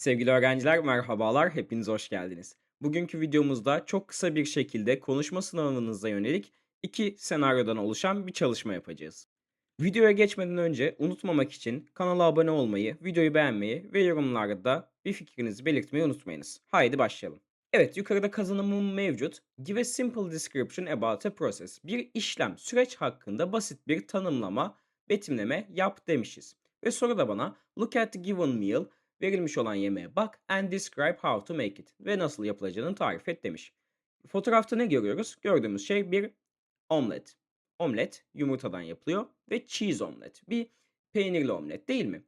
Sevgili öğrenciler merhabalar, hepiniz hoş geldiniz. Bugünkü videomuzda çok kısa bir şekilde konuşma sınavınıza yönelik iki senaryodan oluşan bir çalışma yapacağız. Videoya geçmeden önce unutmamak için kanala abone olmayı, videoyu beğenmeyi ve yorumlarda bir fikrinizi belirtmeyi unutmayınız. Haydi başlayalım. Evet, yukarıda kazanımım mevcut. Give a simple description about a process. Bir işlem, süreç hakkında basit bir tanımlama, betimleme yap demişiz. Ve soru da bana look at the given meal, verilmiş olan yemeğe bak and describe how to make it ve nasıl yapılacağını tarif et demiş. Fotoğrafta ne görüyoruz? Gördüğümüz şey bir omlet. Omlet yumurtadan yapılıyor ve cheese omlet. Bir peynirli omlet değil mi?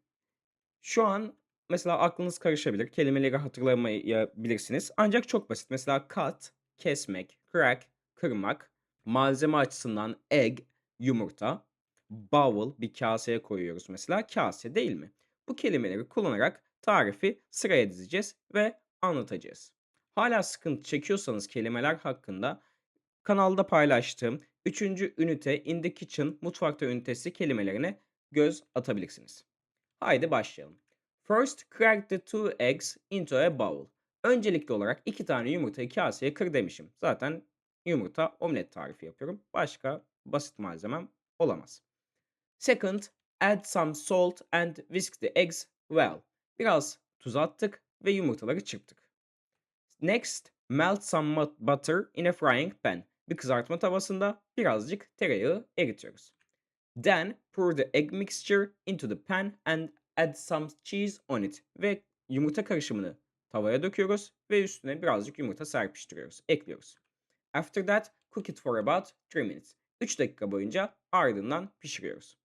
Şu an mesela aklınız karışabilir. Kelimeleri hatırlamayabilirsiniz. Ancak çok basit. Mesela cut, kesmek, crack, kırmak. Malzeme açısından egg, yumurta. Bowl, bir kaseye koyuyoruz mesela. Kase değil mi? Bu kelimeleri kullanarak tarifi sıraya dizeceğiz ve anlatacağız. Hala sıkıntı çekiyorsanız kelimeler hakkında kanalda paylaştığım 3. ünite In the Kitchen mutfakta ünitesi kelimelerine göz atabilirsiniz. Haydi başlayalım. First crack the two eggs into a bowl. Öncelikli olarak iki tane yumurtayı kaseye kır demişim. Zaten yumurta omlet tarifi yapıyorum. Başka basit malzemem olamaz. Second, add some salt and whisk the eggs well. Biraz tuz attık ve yumurtaları çırptık. Next, melt some butter in a frying pan. Bir kızartma tavasında birazcık tereyağı eritiyoruz. Then pour the egg mixture into the pan and add some cheese on it. Ve yumurta karışımını tavaya döküyoruz ve üstüne birazcık yumurta serpiştiriyoruz, ekliyoruz. After that, cook it for about 3 minutes. 3 dakika boyunca ardından pişiriyoruz.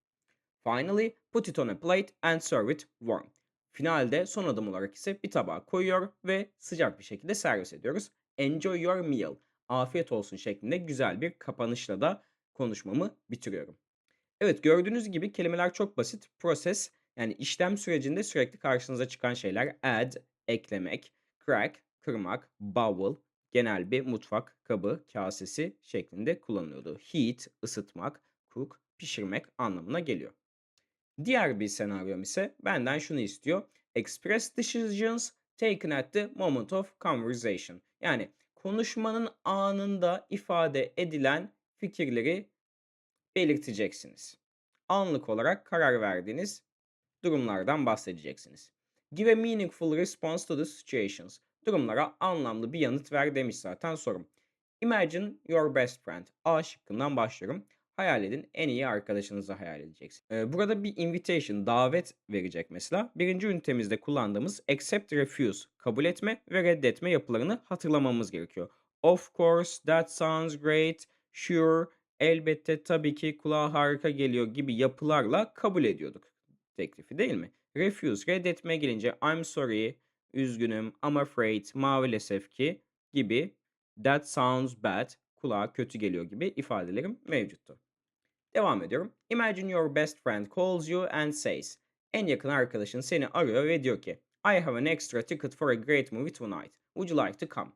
Finally, put it on a plate and serve it warm. Finalde son adım olarak ise bir tabağa koyuyor ve sıcak bir şekilde servis ediyoruz. Enjoy your meal. Afiyet olsun şeklinde güzel bir kapanışla da konuşmamı bitiriyorum. Evet gördüğünüz gibi kelimeler çok basit. Process yani işlem sürecinde sürekli karşınıza çıkan şeyler add, eklemek, crack, kırmak, bowl, genel bir mutfak kabı, kasesi şeklinde kullanılıyordu. Heat, ısıtmak, cook, pişirmek anlamına geliyor. Diğer bir senaryom ise benden şunu istiyor. Express decisions taken at the moment of conversation. Yani konuşmanın anında ifade edilen fikirleri belirteceksiniz. Anlık olarak karar verdiğiniz durumlardan bahsedeceksiniz. Give a meaningful response to the situations. Durumlara anlamlı bir yanıt ver demiş zaten sorum. Imagine your best friend. A şıkkından başlıyorum. Hayal edin en iyi arkadaşınızı hayal edeceksin. Ee, burada bir invitation, davet verecek mesela. Birinci ünitemizde kullandığımız accept, refuse, kabul etme ve reddetme yapılarını hatırlamamız gerekiyor. Of course, that sounds great, sure, elbette, tabii ki, kulağa harika geliyor gibi yapılarla kabul ediyorduk teklifi değil mi? Refuse, reddetmeye gelince I'm sorry, üzgünüm, I'm afraid, maalesef ki gibi that sounds bad, kulağa kötü geliyor gibi ifadelerim mevcuttu. Devam ediyorum. Imagine your best friend calls you and says. En yakın arkadaşın seni arıyor ve diyor ki I have an extra ticket for a great movie tonight. Would you like to come?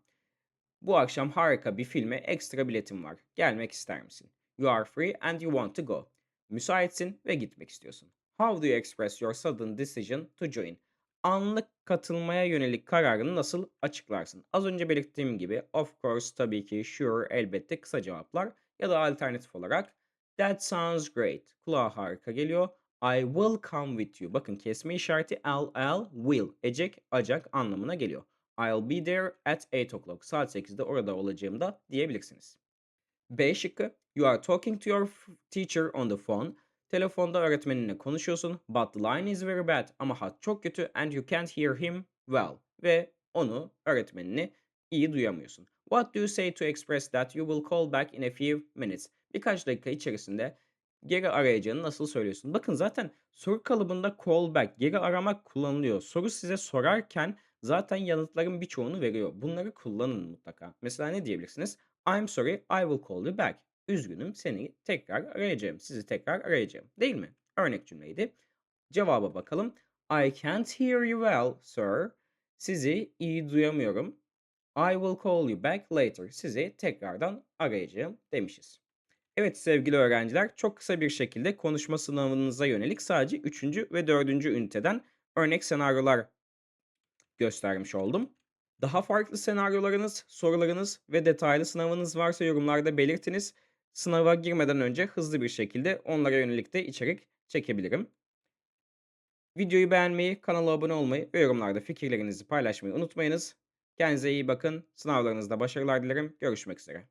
Bu akşam harika bir filme ekstra biletim var. Gelmek ister misin? You are free and you want to go. Müsaitsin ve gitmek istiyorsun. How do you express your sudden decision to join? Anlık katılmaya yönelik kararını nasıl açıklarsın? Az önce belirttiğim gibi of course, tabii ki, sure, elbette kısa cevaplar ya da alternatif olarak That sounds great. Kulağa harika geliyor. I will come with you. Bakın kesme işareti L, L, will. Ecek, acak anlamına geliyor. I'll be there at 8 o'clock. Saat 8'de orada olacağım da diyebilirsiniz. B şıkkı. You are talking to your teacher on the phone. Telefonda öğretmeninle konuşuyorsun. But the line is very bad. Ama hat çok kötü and you can't hear him well. Ve onu, öğretmenini iyi duyamıyorsun. What do you say to express that you will call back in a few minutes? Birkaç dakika içerisinde geri arayacağını nasıl söylüyorsun? Bakın zaten soru kalıbında call back, geri aramak kullanılıyor. Soru size sorarken zaten yanıtların birçoğunu veriyor. Bunları kullanın mutlaka. Mesela ne diyebilirsiniz? I'm sorry, I will call you back. Üzgünüm, seni tekrar arayacağım. Sizi tekrar arayacağım. Değil mi? Örnek cümleydi. Cevaba bakalım. I can't hear you well, sir. Sizi iyi duyamıyorum. I will call you back later. Sizi tekrardan arayacağım demişiz. Evet sevgili öğrenciler, çok kısa bir şekilde konuşma sınavınıza yönelik sadece 3. ve 4. üniteden örnek senaryolar göstermiş oldum. Daha farklı senaryolarınız, sorularınız ve detaylı sınavınız varsa yorumlarda belirtiniz. Sınava girmeden önce hızlı bir şekilde onlara yönelik de içerik çekebilirim. Videoyu beğenmeyi, kanala abone olmayı ve yorumlarda fikirlerinizi paylaşmayı unutmayınız. Kendinize iyi bakın. Sınavlarınızda başarılar dilerim. Görüşmek üzere.